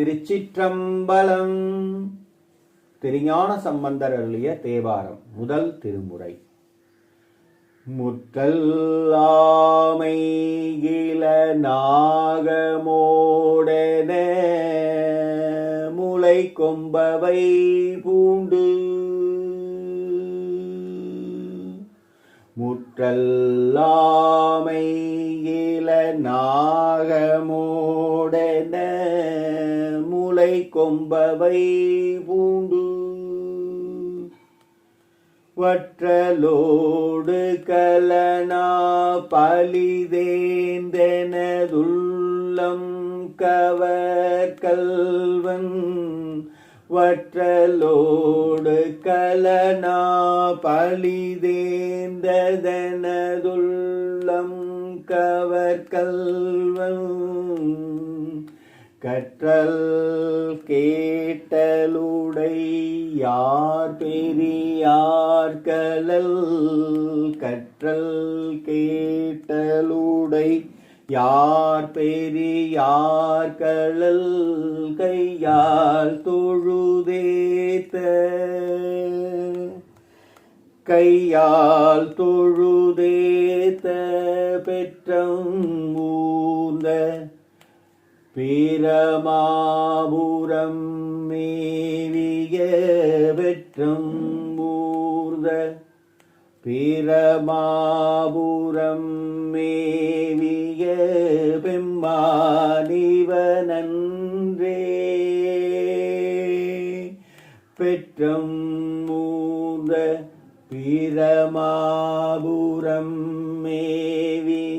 திருச்சிற்றம்பலம். திருஞான சம்பந்தர் அருளிய தேவாரம் முதல் திருமுறை. முத்தல்லாமை இள நாகமோடன முளை கொம்பவை பூண்டு முற்றல்லாமை இள நாகமோடன முளை கொம்பவை பூண்டு. வற்றலோடு கலனா பலிதேந்தனதுள்ளம் கவர் கல்வன் வற்றலோடு கலனா பழிதேந்ததனதுள்ளம் கவர்கல்வன் கற்றல் கேட்டலுடை யார் பெரியார் கலல்? கற்றல் கேட்டலுடை யார் பெரியார் கலல் கையால் தொழுதேத்த? கையால் தொழுதேத்த பெற்றம் மூந்த பிரமாபுரம் மேவிய வெற்றம் மூர்த பிரமாபுரம் பெற்றம் மூர்ந்த பிரமாபுரம் மேவிய